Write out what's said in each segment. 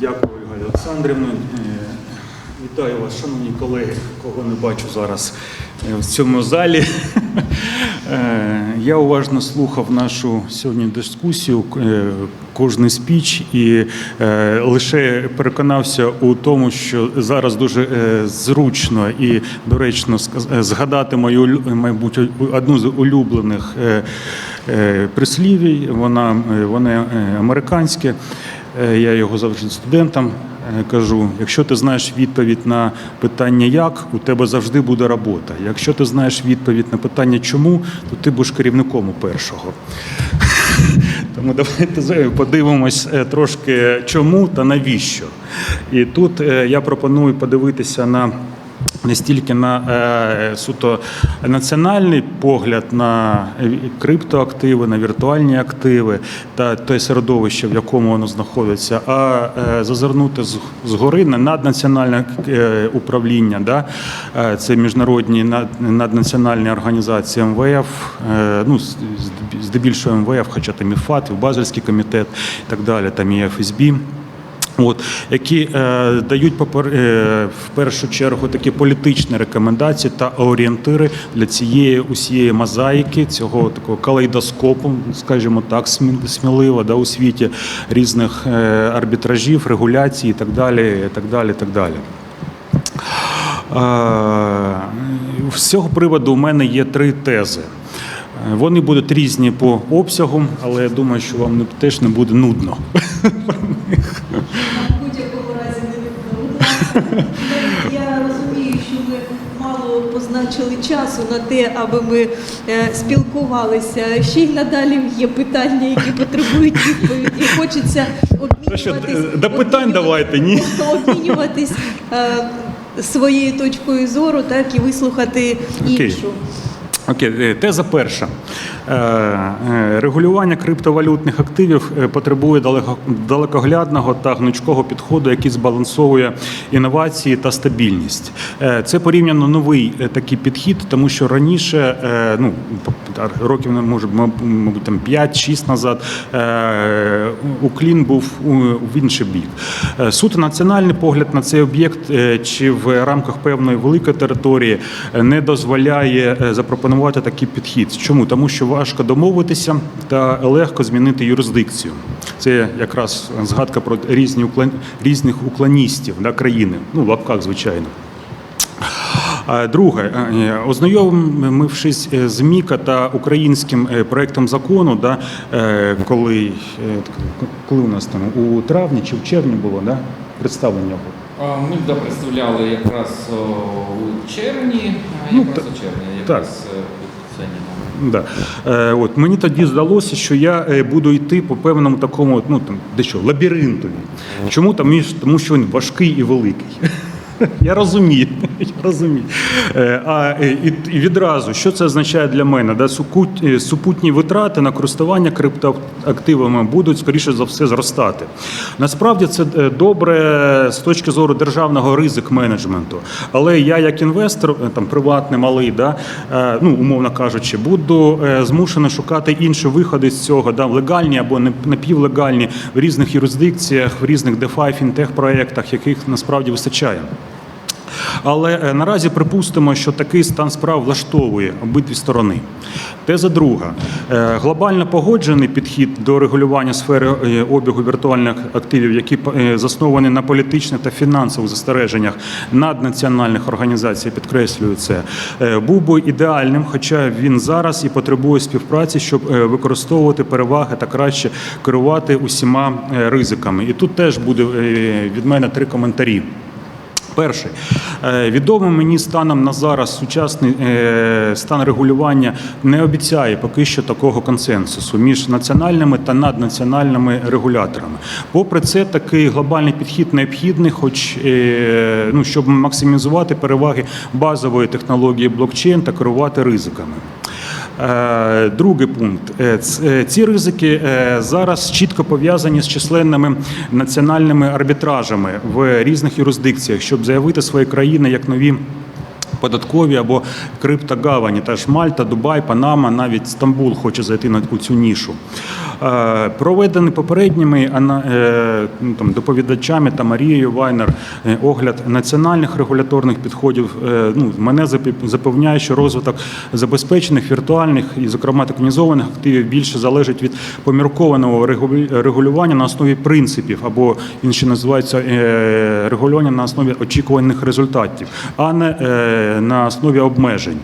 Дякую, Ольга Олександрівна. Е, Вітаю вас, шановні колеги, кого не бачу зараз е, в цьому залі. Е, Я уважно слухав нашу сьогодні дискусію, кожний спіч, і лише переконався у тому, що зараз дуже зручно і доречно згадати мою мабуть, одну з улюблених прислівій. Вона е, американське. Е, Я його завжди студентам е, кажу: якщо ти знаєш відповідь на питання як, у тебе завжди буде робота. Якщо ти знаєш відповідь на питання чому, то ти будеш керівником у першого. Тому давайте подивимось е, трошки чому та навіщо. І тут я пропоную подивитися на. Не стільки на е, суто національний погляд на е, криптоактиви, на віртуальні активи та те середовище, в якому воно знаходиться, а е, зазирнути з- згори на наднаціональне е, управління. Да? Е, Це міжнародні над- наднаціональні організації МВФ, е, ну, здебільшого МВФ, хоча там і ФАТ, і Базельський комітет і так далі, там і ФСБ. От, які е, дають попер- е, в першу чергу такі політичні рекомендації та орієнтири для цієї усієї мозаїки, цього такого калейдоскопу, скажімо так, сміливо да, у світі різних е, арбітражів, регуляцій і так далі. І так далі, і так далі. Е, З цього приводу у мене є три тези. Е, Вони будуть різні по обсягу, але я думаю, що вам теж не буде нудно. Будь-якому разі не відповідно. Я розумію, що ми мало позначили часу на те, аби ми е, спілкувалися. Ще й надалі є питання, які потребують відповіді. Хочеться Та обмінюватись. до питань давайте, ні? Обмінюватись е, своєю точкою зору, так і вислухати іншу. Окей, е, теза перша. Е, е, Регулювання криптовалютних активів е, потребує далекоглядного та гнучкого підходу, який збалансовує інновації та стабільність. Це порівняно новий такий підхід, тому що раніше, ну років не може, маб- мабуть, там 5-6 назад, уклін був в інший бік. Суто національний погляд на цей об'єкт чи в рамках певної великої території не дозволяє запропонувати такий підхід. Чому? Тому що важко домовитися та легко змінити юрисдикцію. Це якраз згадка про різні уклон- різних уклоністів да, країни, ну в лапках, звичайно. Друге, е, ознайомившись е, з МІКа та українським е, проектом закону, да, е, коли, е, коли у нас там у травні чи в червні було да, представлення його. Ми да, представляли якраз у червні, Ну, якраз та- у червні, якраз е, підписання. Да. Е, от, мені тоді здалося, що я е, буду йти по певному такому, ну там дещо, лабіринтові. Чому? Тому, що- тому що він важкий і великий. Я розумію, я розумію. Е, А е, і, відразу, що це означає для мене? Да? Е, Супутні витрати на користування криптоактивами будуть, скоріше за все, зростати. Насправді це добре з точки зору державного ризик менеджменту. Але я, як інвестор, там приватний малий, да, ну умовно кажучи, буду змушений шукати інші виходи з цього, да, легальні або напівлегальні в різних юрисдикціях, в різних DeFi, фінтех проєктах, яких насправді вистачає. Але е, наразі припустимо, що такий стан справ влаштовує обидві сторони. Теза друга. Е, Глобально погоджений підхід до регулювання сфери е, обігу віртуальних активів, які засновані на політичних та фінансових застереженнях наднаціональних організацій, підкреслюю це, був би ідеальним, хоча він зараз і потребує співпраці, щоб використовувати переваги та краще керувати усіма ризиками. І тут теж буде від мене три коментарі. Перший Е, відомо мені станом на зараз сучасний е, стан регулювання не обіцяє поки що такого консенсусу між національними та наднаціональними регуляторами. Попри це, такий глобальний підхід необхідний, хоч е, ну, щоб максимізувати переваги базової технології блокчейн та керувати ризиками. Е, Другий пункт. Е, е, Ці ризики зараз чітко пов'язані з численними національними арбітражами в різних юрисдикціях, щоб заявити свої країни як нові податкові або криптогавані. Та ж Мальта, Дубай, Панама, навіть Стамбул хоче зайти на цю нішу. Е, Проведений попередніми е, ну, там, доповідачами та Марією Вайнер е, огляд національних регуляторних підходів ну, мене запевняє, що розвиток забезпечених віртуальних і, зокрема, токенізованих активів більше залежить від поміркованого регулю- регулювання на основі принципів, або називається е, регулювання на основі очікуваних результатів, а не на основі обмежень.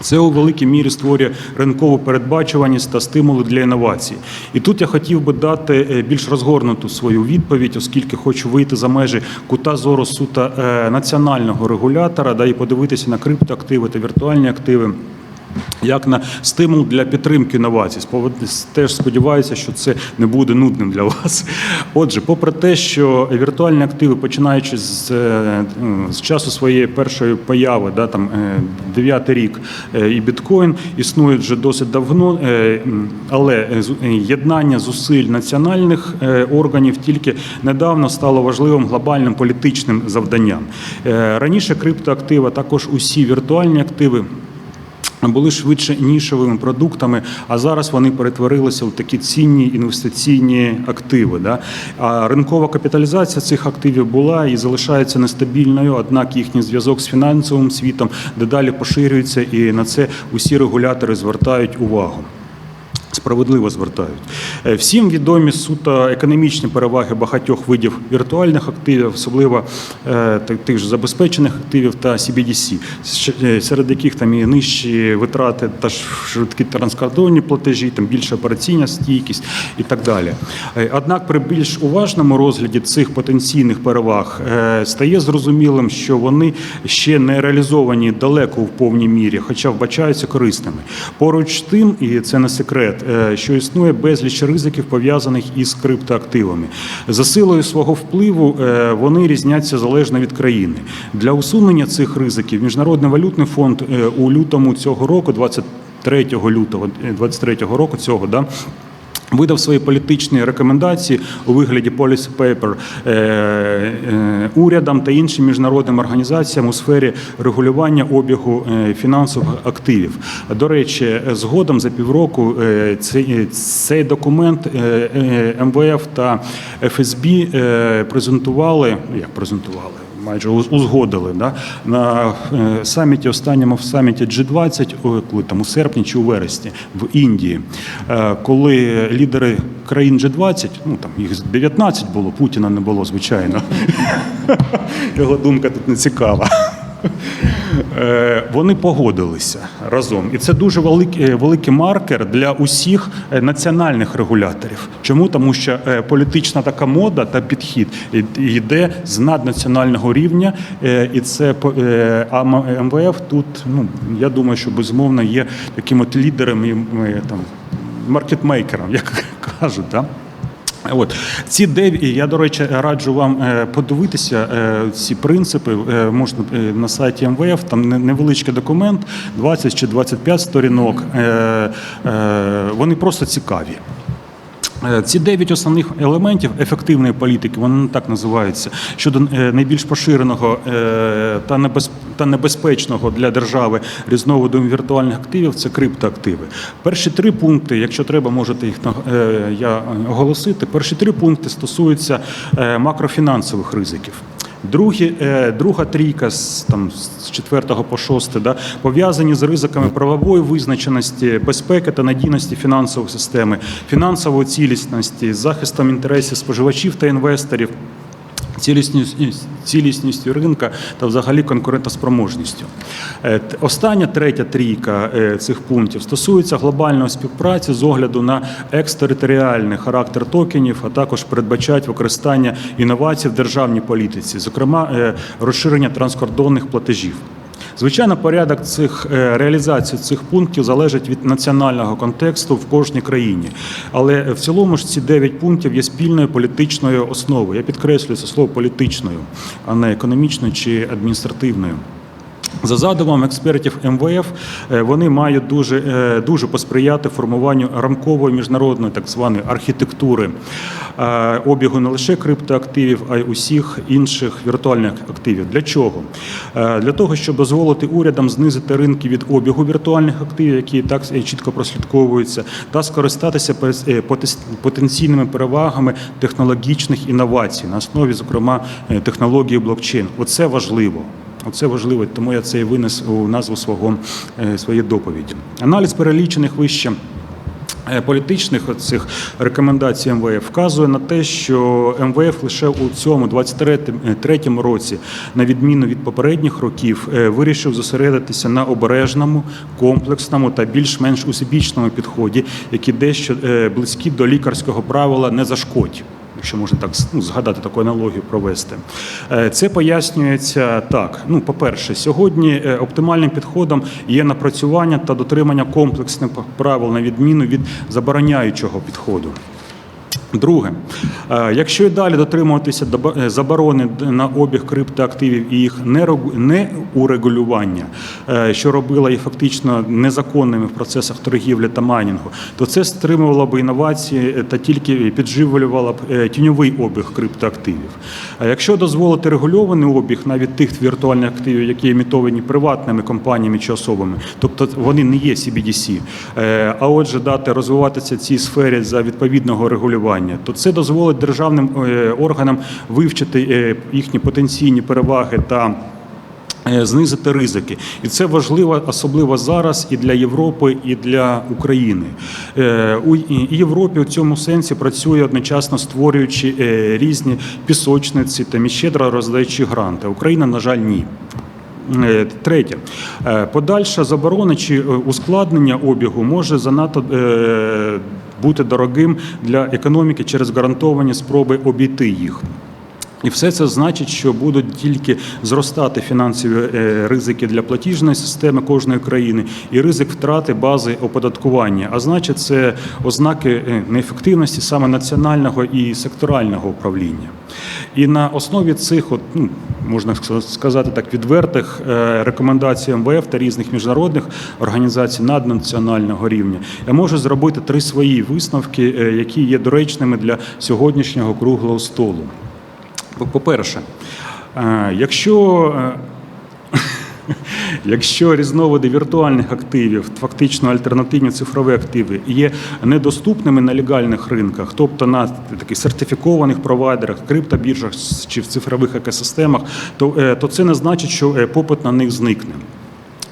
Це у великій мірі створює ринкову передбачуваність та стимули для інновацій. І тут я хотів би дати е, більш розгорнуту свою відповідь, оскільки хочу вийти за межі кута зору сута е, національного регулятора, да і подивитися на криптоактиви та віртуальні активи. Як на стимул для підтримки інновацій. Спов- Теж сподіваюся, що це не буде нудним для вас. Отже, попри те, що віртуальні активи, починаючи з, е, з часу своєї першої появи, да, там, е, дев'ятий рік, е, і біткоін існують вже досить давно, але єднання зусиль національних органів тільки недавно стало важливим глобальним політичним завданням. Раніше криптоактиви, а також усі віртуальні активи були швидше нішовими продуктами, а зараз вони перетворилися в такі цінні інвестиційні активи. Да? А ринкова капіталізація цих активів була і залишається нестабільною, однак їхній зв'язок з фінансовим світом дедалі поширюється, і на це усі регулятори звертають увагу. Справедливо звертають. Е, Всім відомі суто економічні переваги багатьох видів віртуальних активів, особливо е, тих ж забезпечених активів та CBDC, е, серед яких там і нижчі витрати та швидкі транскордонні платежі, там більша операційна стійкість і так далі. Однак при більш уважному розгляді цих потенційних переваг стає зрозумілим, що вони ще не реалізовані далеко в повній мірі, хоча вбачаються корисними. Поруч тим, і це не секрет, що існує безліч ризиків пов'язаних із криптоактивами. За силою свого впливу е, вони різняться залежно від країни. Для усунення цих ризиків Міжнародний валютний фонд е, у лютому цього року, 23 лютого е, 23 року цього, да, Видав свої політичні рекомендації у вигляді policy paper е, е, урядам та іншим міжнародним організаціям у сфері регулювання обігу е, фінансових активів. До речі, згодом за півроку цей, документ МВФ та ФСБ презентували. Як презентували? Майже уз- узгодили да? на е, саміті, останньому в саміті G20, коли там у серпні чи у вересні в Індії, Е, коли лідери країн G20, ну там їх 19 було, Путіна не було, звичайно. Його думка тут не цікава. Е, Вони погодилися разом, і це дуже великий, е, великий маркер для усіх е, національних регуляторів. Чому? Тому що політична така мода та підхід йде з наднаціонального рівня, і це а МВФ тут, ну я думаю, що безумовно є таким от лідером і там маркетмейкером, як кажуть. Да? От ці дев'ять, я до речі, раджу вам е, подивитися е, ці принципи. е, Можна на сайті МВФ, там невеличкий документ, 20 чи 25 сторінок. Вони просто цікаві. Е, Ці дев'ять основних елементів ефективної політики, вони так називаються, щодо е, найбільш поширеного е, та небезпечного для держави різновиду віртуальних активів це криптоактиви. Перші три пункти, якщо треба, можете їх я оголосити. Перші три пункти стосуються макрофінансових ризиків. Другі, е, друга трійка з там з 4 по 6, да, пов'язані з ризиками правової визначеності, безпеки та надійності фінансової системи, фінансової цілісності, захистом інтересів споживачів та інвесторів. Цілісністю, ринка та взагалі конкурентоспроможністю. Е, Остання третя трійка е, цих пунктів стосується глобальної співпраці з огляду на екстериторіальний характер токенів, а також передбачають використання інновацій в державній політиці, зокрема е, розширення транскордонних платежів. Звичайно, порядок цих е, реалізації цих пунктів залежить від національного контексту в кожній країні. Але в цілому ж ці 9 пунктів є спільною політичною основою. Я підкреслюю це слово політичною, а не економічною чи адміністративною. За задумом експертів МВФ, е, вони мають дуже, е, дуже посприяти формуванню рамкової міжнародної так званої архітектури е, обігу не лише криптоактивів, а й усіх інших віртуальних активів. Для чого? Для того, щоб дозволити урядам знизити ринки від обігу віртуальних активів, які так чітко прослідковуються, та скористатися потенційними перевагами технологічних інновацій на основі, зокрема, технології блокчейн. Оце важливо. Оце важливо, тому я це і винес у назву свого е, своєї доповіді. Аналіз перелічених вище. е, Політичних цих рекомендацій МВФ вказує на те, що МВФ лише у цьому 23-му році, на відміну від попередніх років, е, вирішив зосередитися на обережному, комплексному та більш-менш усебічному підході, які дещо близькі до лікарського правила не зашкодь якщо можна так ну, згадати таку аналогію провести. Е, Це пояснюється так. Ну, по-перше, сьогодні е, оптимальним підходом є напрацювання та дотримання комплексних правил на відміну від забороняючого підходу. Друге, е, якщо і далі дотримуватися е, заборони на обіг криптоактивів і їх неурегулювання, е, що робило їх фактично незаконними в процесах торгівлі та майнінгу, то це стримувало б інновації та тільки підживлювало б тіньовий обіг криптоактивів. А якщо дозволити регульований обіг навіть тих віртуальних активів, які емітовані приватними компаніями чи особами, тобто вони не є CBDC, а отже, дати розвиватися цій сфері за відповідного регулювання, то це дозволить державним е, органам вивчити е, їхні потенційні переваги та е, знизити ризики. І це важливо особливо зараз і для Європи, і для України. У Європі у цьому сенсі працює одночасно створюючи різні пісочниці та щедро роздаючи гранти. Україна, на жаль, ні. Третє, подальша заборона чи ускладнення обігу може занадто бути дорогим для економіки через гарантовані спроби обійти їх. І все це значить, що будуть тільки зростати фінансові е, ризики для платіжної системи кожної країни і ризик втрати бази оподаткування. А значить, це ознаки е, неефективності саме національного і секторального управління. І на основі цих, от, ну, можна сказати так, відвертих е, рекомендацій МВФ та різних міжнародних організацій наднаціонального рівня, я можу зробити три свої висновки, які є доречними для сьогоднішнього круглого столу. По-перше, е, якщо е, Якщо різновиди віртуальних активів, фактично альтернативні цифрові активи, є недоступними на легальних ринках, тобто на таких сертифікованих провайдерах, криптобіржах чи в цифрових екосистемах, то, е, то це не значить, що попит на них зникне.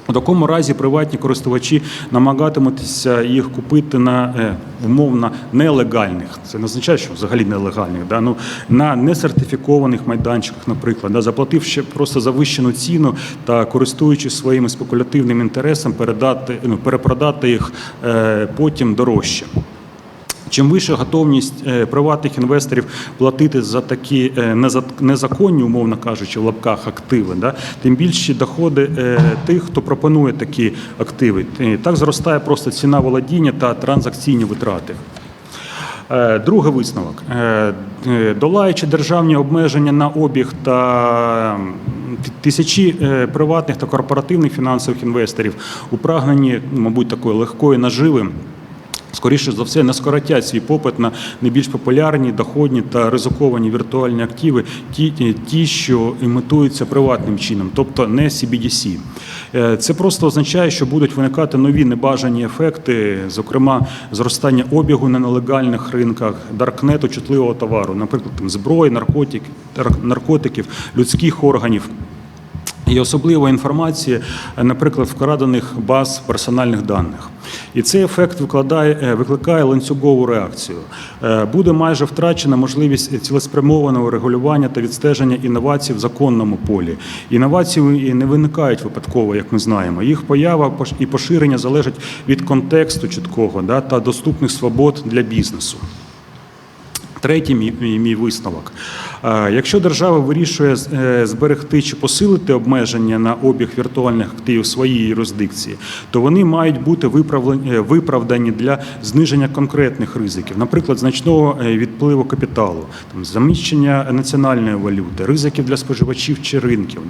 У такому разі приватні користувачі намагатимуться їх купити на е, умовно нелегальних. Це не означає, що взагалі нелегальних, да? ну, на несертифікованих майданчиках, наприклад, да? заплативши просто завищену ціну та користуючись своїм спекулятивним інтересом, передати, ну, перепродати їх е, потім дорожче. Чим вища готовність е, приватних інвесторів платити за такі е, незаконні, умовно кажучи, в лапках активи, да, тим більші доходи е, тих, хто пропонує такі активи. Так зростає просто ціна володіння та транзакційні витрати. Другий висновок. Долаючи державні обмеження на обіг та тисячі приватних та корпоративних фінансових інвесторів у прагненні, мабуть, такої легкої наживи. Скоріше за все, не скоротять свій попит на найбільш популярні, доходні та ризиковані віртуальні активи, ті, ті- що імітуються приватним чином, тобто не CBDC. Е, Це просто означає, що будуть виникати нові небажані ефекти, зокрема зростання обігу на нелегальних ринках, даркнету чутливого товару, наприклад, там, зброї, наркотик, наркотиків, людських органів. І особливо інформації, е, наприклад, вкрадених баз персональних даних. І цей ефект викладає, е, викликає ланцюгову реакцію. Е, Буде майже втрачена можливість цілеспрямованого регулювання та відстеження інновацій в законному полі. Інновації не виникають випадково, як ми знаємо. Їх поява і поширення залежать від контексту чіткого да, та доступних свобод для бізнесу. Третій мій, мій висновок. Якщо держава вирішує е, зберегти чи посилити обмеження на обіг віртуальних активів своєї юрисдикції, то вони мають бути е, виправдані для зниження конкретних ризиків, наприклад, значного е, відпливу капіталу, там, заміщення національної валюти, ризиків для споживачів чи ринків.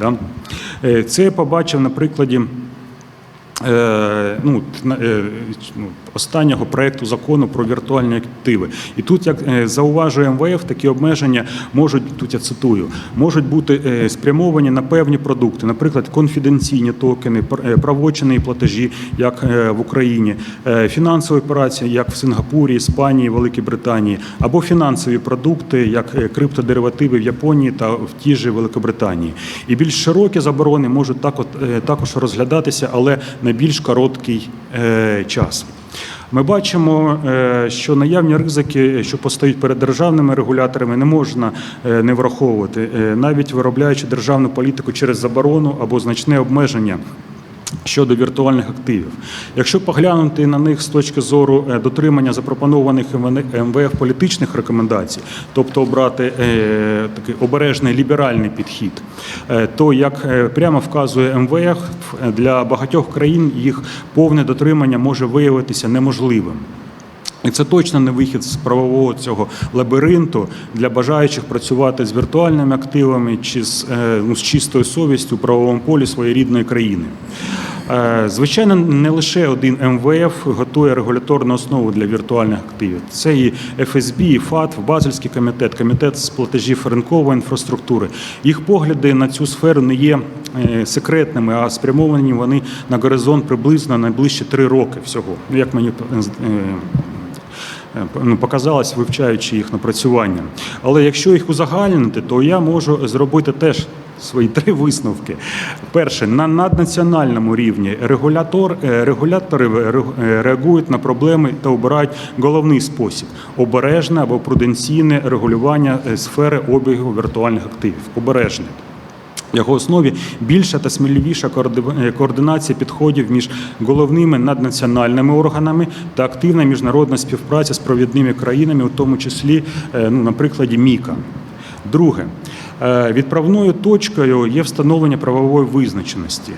Це я побачив на прикладі. Е, ну, е, ну, останнього проекту закону про віртуальні активи. І тут, як е, зауважує МВФ, такі обмеження можуть, тут я цитую, можуть бути спрямовані на певні продукти, наприклад, конфіденційні токени, пр- правочини і платежі, як в Україні, фінансові операції, як в Сингапурі, Іспанії, Великій Британії, або фінансові продукти, як криптодеривативи в Японії та в тій же Великобританії. І більш широкі заборони можуть також розглядатися, але на більш короткий е, час. Ми бачимо, е, що наявні ризики, що постають перед державними регуляторами, не можна е, не враховувати, навіть виробляючи державну політику через заборону або значне обмеження. Щодо віртуальних активів, якщо поглянути на них з точки зору е, дотримання запропонованих МВФ політичних рекомендацій, тобто обрати е, такий обережний ліберальний підхід, е, то як прямо вказує МВФ, для багатьох країн їх повне дотримання може виявитися неможливим. І це точно не вихід з правового цього лабіринту для бажаючих працювати з віртуальними активами чи з, е, ну, з чистою совістю у правовому полі своєї рідної країни. Е, Звичайно, не лише один МВФ готує регуляторну основу для віртуальних активів. Це і ФСБ, і ФАТФ, Базельський комітет, комітет з платежів ринкової інфраструктури. Їх погляди на цю сферу не є е, секретними, а спрямовані вони на горизонт приблизно найближчі три роки всього. Як мені показалось, вивчаючи їх напрацювання. Але якщо їх узагальнити, то я можу зробити теж свої три висновки. Перше, на наднаціональному рівні регулятор, е, регулятори е, реагують на проблеми та обирають головний спосіб обережне або пруденційне регулювання е, сфери обігу віртуальних активів. Обережне. Його основі більша та сміливіша координація підходів між головними наднаціональними органами та активна міжнародна співпраця з провідними країнами, у тому числі, е, ну, на Міка. Друге, е, відправною точкою є встановлення правової визначеності.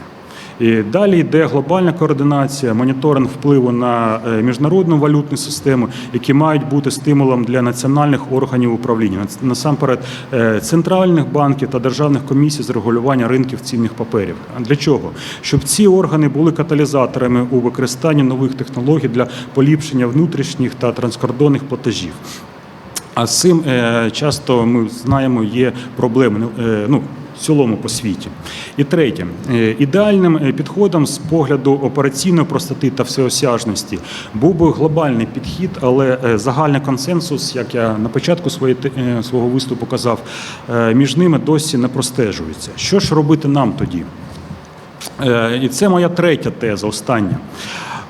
І далі йде глобальна координація, моніторинг впливу на е, міжнародну валютну систему, які мають бути стимулом для національних органів управління, насамперед е, центральних банків та державних комісій з регулювання ринків цінних паперів. Для чого? Щоб ці органи були каталізаторами у використанні нових технологій для поліпшення внутрішніх та транскордонних платежів. А з цим е, часто ми знаємо, є проблеми ну, ну, цілому по світі. І третє, е, ідеальним е, підходом з погляду операційної простоти та всеосяжності був би глобальний підхід, але е, загальний консенсус, як я на початку свого виступу казав, між ними досі не простежується. Що ж робити нам тоді? І це моя третя теза, остання.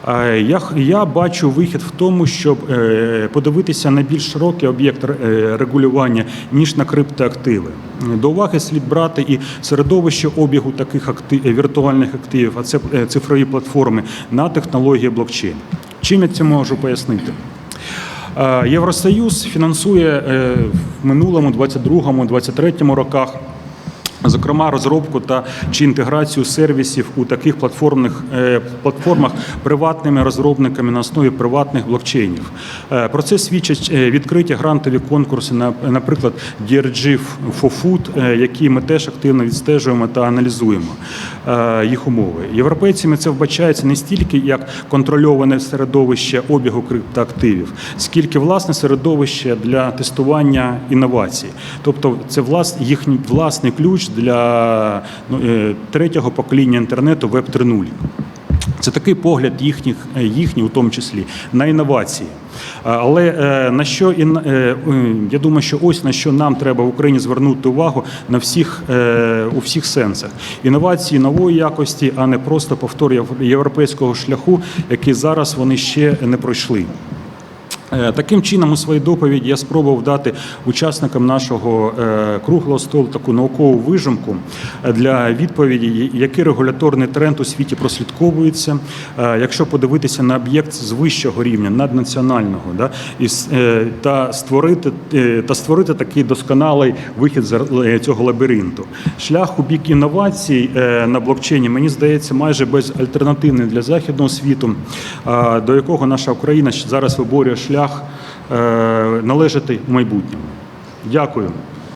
Е, Я, я бачу вихід в тому, щоб е, подивитися на більш широкий об'єкт е, регулювання, ніж на криптоактиви. До уваги слід брати і середовище обігу таких актив, віртуальних активів, а це цифрові платформи на технології блокчейн. Чим я це можу пояснити? Євросоюз фінансує в минулому 22-23 роках. Зокрема, розробку та чи інтеграцію сервісів у таких платформних е, платформах приватними розробниками на основі приватних блокчейнів. Е, Про це свідчать е, відкриті грантові конкурси, на- наприклад, DRG for Food, які ми теж активно відстежуємо та аналізуємо їх умови. Європейцями це вбачається не стільки як контрольоване середовище обігу криптоактивів, скільки власне середовище для тестування інновацій. Тобто це влас, їхній власний ключ для ну, е, третього покоління інтернету Web 3.0. Це такий погляд їхніх, е, їхній, у тому числі, на інновації. Але е, на що я думаю, що ось на що нам треба в Україні звернути увагу на всіх у всіх сенсах. Інновації нової якості, а не просто повтор європейського шляху, який зараз вони ще не пройшли. Е, Таким чином, у своїй доповіді я спробував дати учасникам нашого е, круглого столу таку наукову вижимку е, для відповіді, який регуляторний тренд у світі прослідковується. Якщо подивитися на об'єкт з вищого рівня, наднаціонального, і, та, створити, та створити такий досконалий вихід з цього лабіринту. Шлях у бік інновацій на блокчейні, мені здається, майже безальтернативний для західного світу, до якого наша Україна зараз виборює шлях е, належати майбутньому. Дякую.